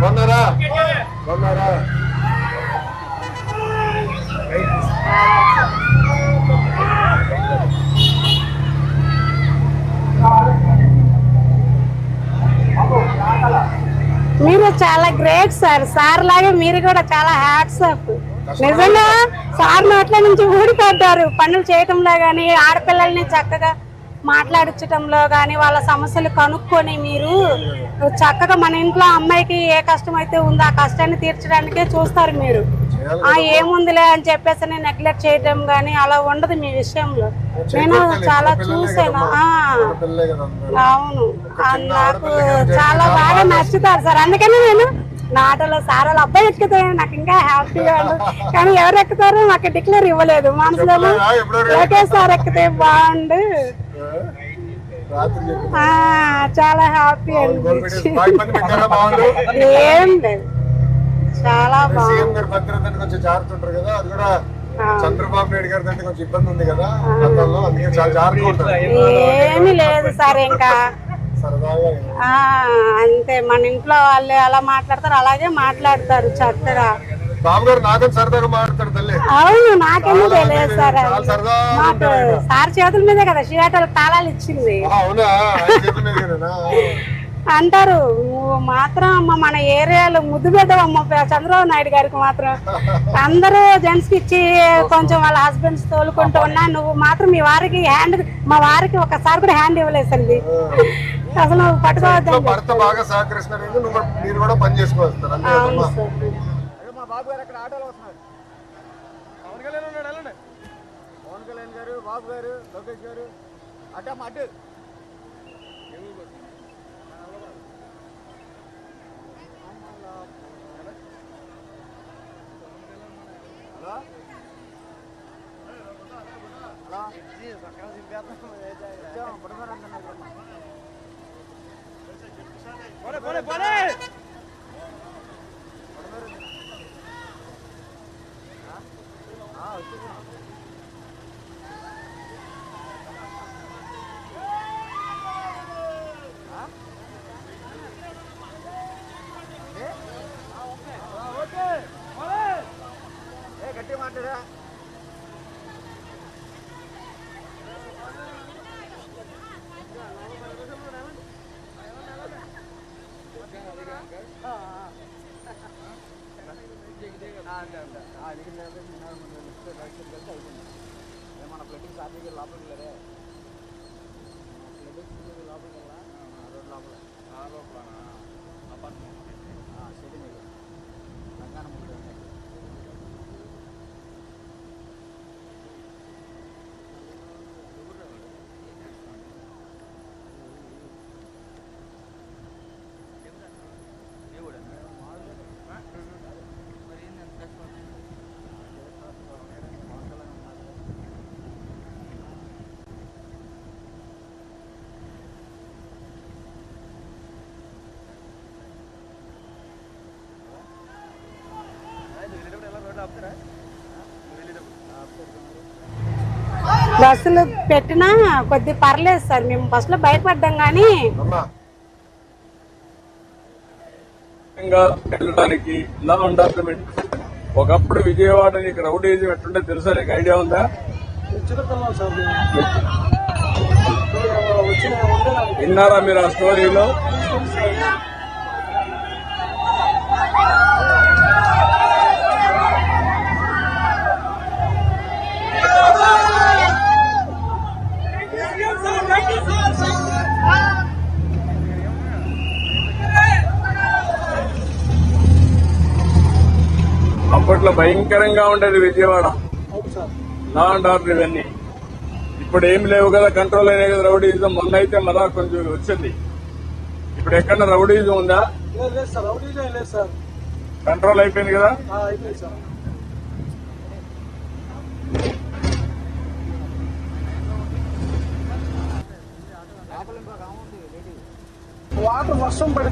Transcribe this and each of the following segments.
కొన్నారా కొన్నారా మీరు చాలా గ్రేట్ సార్ సార్ లాగే మీరు కూడా చాలా హ్యాట్స్ ఆఫ్ నిజంగా సార్ నోట్ల నుంచి ఊడిపడ్డారు పనులు చేయటంలో గానీ ఆడపిల్లల్ని చక్కగా మాట్లాడించటంలో గానీ వాళ్ళ సమస్యలు కనుక్కొని మీరు చక్కగా మన ఇంట్లో అమ్మాయికి ఏ కష్టం అయితే ఉందో ఆ కష్టాన్ని తీర్చడానికే చూస్తారు మీరు. ఆ ఏముందిలే అని చెప్పేసి నెగ్లెక్ట్ చేయటం గానీ అలా ఉండదు మీ విషయంలో. నేను చాలా చూసాను. అవును. నాకు చాలా బాగా నచ్చుతారు సార్. అందుకని నేను నా ఆటోలో సార్ వాళ్ళ అబ్బాయి ఎక్కుతాయి నాకు ఇంకా హ్యాపీగా కానీ ఎవరు ఎక్కుతారో మాకు డిక్లేర్ ఇవ్వలేదు. మనసులో సార్ ఎక్కితే బాగుండు. చాలా హ్యాపీ అనిపించింది ఏం లేదు. చాలా బాగుంది. భద్రత కొంచెం జాగ్రత్త కదా అది కూడా చంద్రబాబు నాయుడు గారి అంటే కొంచెం ఇబ్బంది ఉంది కదా గతంలో అందుకే చాలా జాగ్రత్తగా ఉంటారు ఏమీ లేదు సార్ ఇంకా. సరదాగా ఆ అంతే. మన ఇంట్లో వాళ్ళు ఎలా మాట్లాడతారు అలాగే మాట్లాడతారు చక్కగా. బాబు గారు నాతో సరదాగా మాట్లాడతారు తల్లి. అవును నాకేమో తెలియదు సార్. చాలా సరదా మాకు సార్ చేతుల మీదే కదా షియాటోలకు తాళాలు ఇచ్చింది. ఆ, అవునా? ఆయన చేతుల మీద కదేనా? అంటారు నువ్వు మాత్రం అమ్మ మన ఏరియాలో ముద్దు పెట్టవమ్మ చంద్రబాబు నాయుడు గారికి మాత్రం అందరూ జెంట్స్ ఇచ్చి కొంచెం వాళ్ళ హస్బెండ్స్ తోలుకుంటూ ఉన్నా నువ్వు మాత్రం మీ వారికి హ్యాండ్ మా వారికి ఒకసారి కూడా హ్యాండ్ ఇవ్వలేసండి అసలు నువ్వు ఇంట్లో పట్టుకోవద్దండి భర్త బాగా సహకరిస్తున్నారు నువ్వు కూడా- మీరు కూడా పని చేసుకోవచ్చు అంతే అవును కదమ్మా? సార్. బాబు గారు అక్కడ ఆటోలో వస్తున్నారు. పవన్ కళ్యాణ్ ఉన్నాడు వెళ్ళండి. పవన్ కళ్యాణ్ గారు బాబు గారు లోకేష్ గారు అడ్డ అమ్మ అడ్డు హలో? హలో? పడుకోరు అంటున్నారు పోనీ పోనీ పోనీ ఏ గట్టి మాట్లాడా మన ప్లేటింగ్ సార్ దగ్గర లోపలికి వెళ్ళారే ప్లేటింగ్ లోపలికి వెళ్ళా రోడ్ లోపల సిటీ మీద రంగాన ముందు బస్సులు పెట్టినా కొద్ది పర్లేదు సార్. మేము బస్సులో బయటపడ్డాం కానీ ఇంకా వెళ్ళడానికి ఇలా డాక్యుమెంట్ ఒకప్పుడు విజయవాడ నీకు రౌడీజం ఎట్టుంటే తెలుసా? నీకు ఐడియా ఉందా? విన్నారా మీరు ఆ స్టోరీలో? భయంకరంగా ఉండేది విజయవాడ. లా అండ్ ఆర్డర్ ఇవన్నీ. ఇప్పుడు ఏం లేవు కదా కంట్రోల్ అయినాయి కదా రౌడీజం. మొన్న అయితే మళ్ళా కొంచెం వచ్చింది. ఇప్పుడు ఎక్కడ రౌడీజం ఉందా? లేదు సార్ రౌడీజం లేదు సార్. కంట్రోల్ అయిపోయింది కదా? వాటర్ వర్షం పడి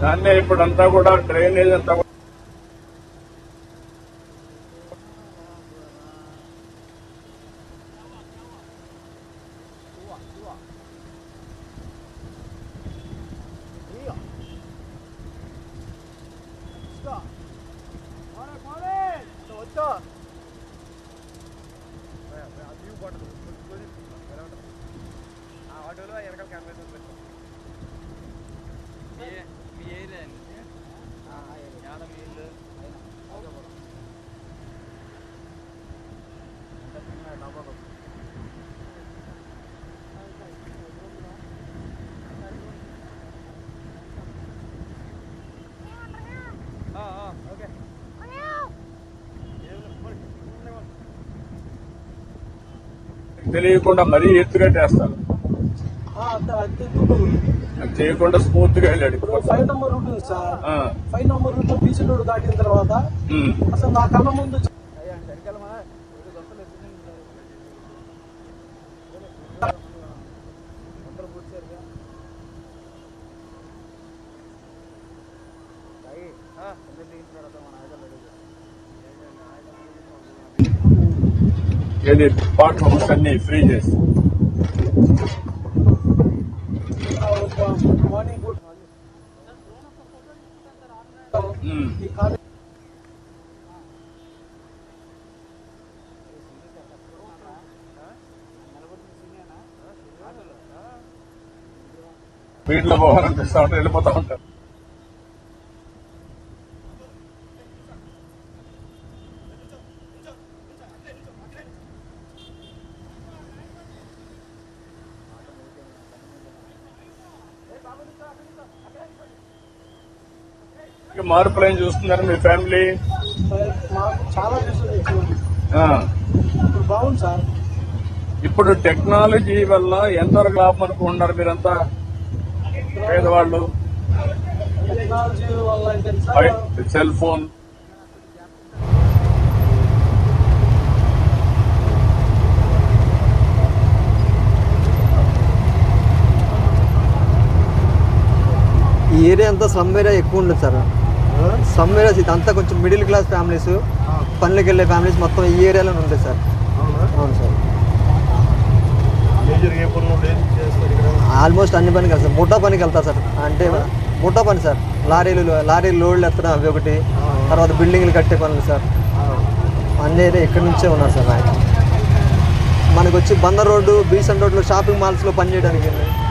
దాన్నే ఇప్పుడంతా కూడా డ్రైనేజ్ అంతా కూడా ఆటోలో వెనకాల కెమెరా మీ ఏరియా అండి? యాడ మీ ఇల్లు? ఓకే. తెలియకుండా మరీ ఎత్తుగా చేస్తారు చేయకుండా స్మూత్గా వెళ్ళాడు. ఫైవ్ నంబర్ సార్ ఆ, ఫైవ్ నంబర్ రూట్ రోడ్ దాటిన తర్వాత. అసలు నా కళ్ళ ముందు అయ్యా సరికెళ్ళమా దొంతలు ఎత్తుకుంటారు అందరూ కూర్చారుగా అయ్యి అందరు దిగిన తర్వాత మన ఆయుధాలు అడుగు ఏది పార్ట్ హౌస్ అన్ని ఫ్రీ చేసి మార్నింగ్ గుడ్ ఉమ్. ఈ కాలేజ్ వీటిలో పోవాలనిపిస్తా ఉంటారు వెళ్ళిపోతా ఉంటారు. మార్పులు ఏం చూస్తున్నారు మీ ఫ్యామిలీ? చాలా ఇప్పుడు బాగుంది సార్. ఇప్పుడు టెక్నాలజీ వల్ల ఎంతవరకు లాభం అనుకుంటున్నారు మీరంతా? పేదవాళ్ళు సెల్ ఫోన్. ఈ ఏరియా అంతా స్లమ్ ఏరియా ఎక్కువ ఉండదు సార్. స్లమ్ ఏరియాస్ ఇదంతా కొంచెం మిడిల్ క్లాస్ ఫ్యామిలీస్ పనులకు వెళ్ళే ఫ్యామిలీస్ మొత్తం ఈ ఏరియాలోనే ఉంటాయి సార్. అవును సార్ మేజర్ ఏ పనులు ఏం చేస్తారు ఇక్కడ ఆల్మోస్ట్ అన్ని పనికి వెళ్తారు ముఠా పనికి వెళ్తారు సార్. అంటే ముఠా పని సార్. లారీలు లారీలు లోడ్లు ఎత్తడం అవి ఒకటి. తర్వాత బిల్డింగ్లు కట్టే పనులు సార్. అన్ని ఏరియా ఇక్కడి నుంచే ఉన్నారు సార్ ఆయన మనకు వచ్చి బందర్ రోడ్డు బీసన్ రోడ్లో షాపింగ్ మాల్స్లో పనిచేయడానికి మాకు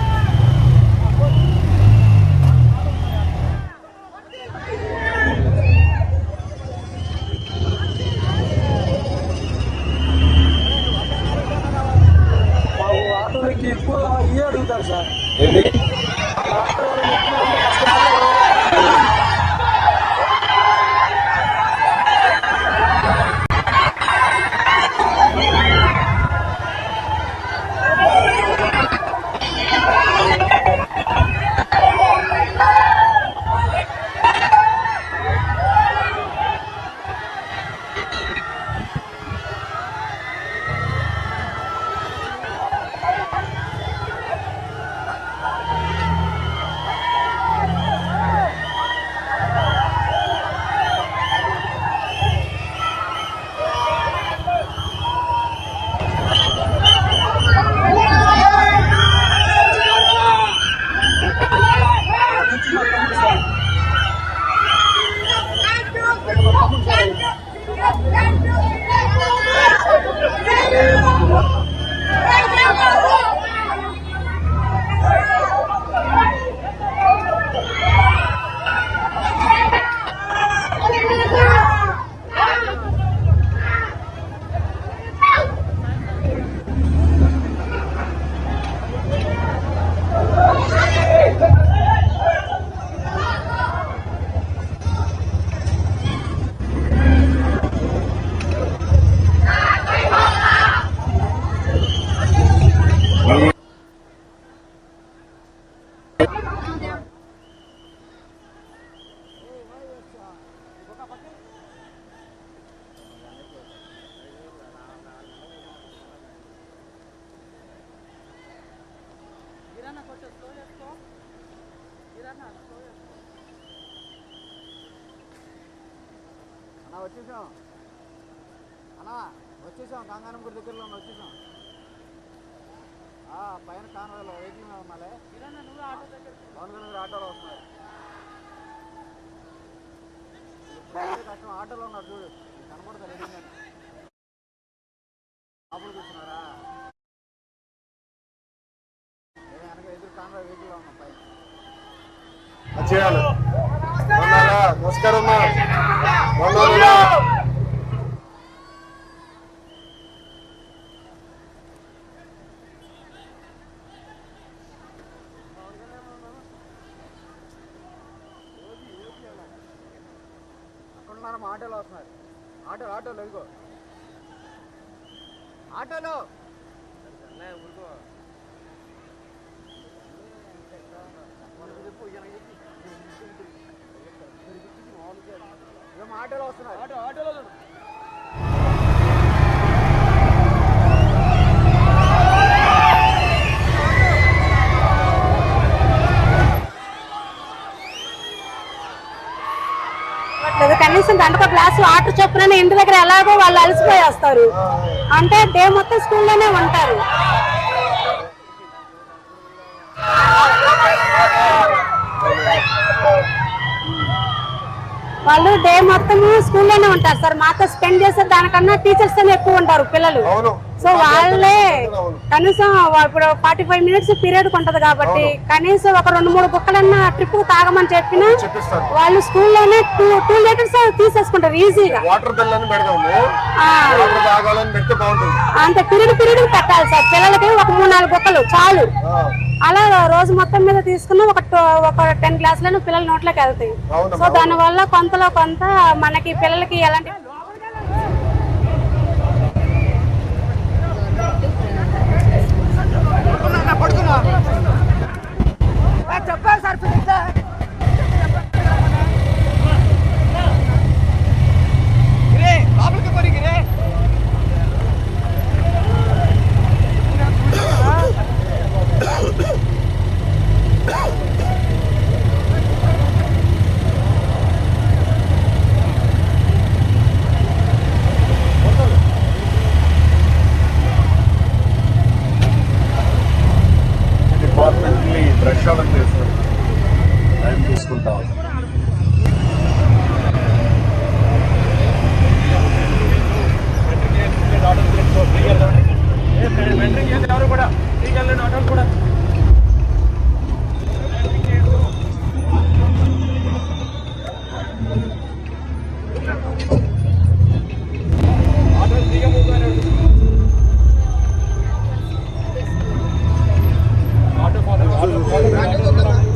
అన్నా వచ్చేసాం. అన్నా వచ్చేసాం. గంగానం గుడి దగ్గరలో వచ్చేసాం. ఆ, పైన కాన్వాయ్లో వెహికల్ మీద ఉన్నాలే పవన్ కళ్యాణ్ ఆటోలో వస్తున్నారు కష్టం ఆటోలో ఉన్నారు చూడు. నీకు చేయాలి. నమస్కారం అమ్మా అక్కడ ఆటోలో వస్తున్నారు ఆటో ఆటోలో ఇదిగో. ఆటోలో. ఊరుకో మా ఆటోలో వస్తున్నారు ఆటో ఆటోలో కనీసం గంటకు గ్లాస్ వాటర్ చొప్పున ఇంటి దగ్గర ఎలాగో వాళ్ళు అలసిపోయి వస్తారు అంటే డే మొత్తం స్కూల్లోనే ఉంటారు. వాళ్ళు డే మొత్తం స్కూల్లోనే ఉంటారు సార్. మాతో స్పెండ్ చేసే దానికన్నా టీచర్స్ ఎక్కువ ఉంటారు పిల్లలు. సో వాళ్ళే. కనీసం ఇప్పుడు ఫార్టీ ఫైవ్ మినిట్స్ పీరియడ్ ఉంటది కాబట్టి కనీసం ఒక రెండు మూడు బుక్కలన్నా ట్రిప్ తాగమని చెప్పినా వాళ్ళు స్కూల్లోనే టూ టూ లీటర్స్ తీసేసుకుంటారు ఈజీగా. వాటర్ బిల్ అని అంత పీరియడ్ పీరియడ్ పెట్టాలి సార్. పిల్లలకి ఒక మూడు నాలుగు బుక్కలు చాలు. అలా రోజు మొత్తం మీద తీసుకున్న ఒక ట- ఒక టెన్ గ్లాసులను పిల్లల నోట్లోకి వెళ్తాయి. సో దాని వల్ల కొంతలో కొంత మనకి పిల్లలకి ఎలాంటి చెప్పాలి సార్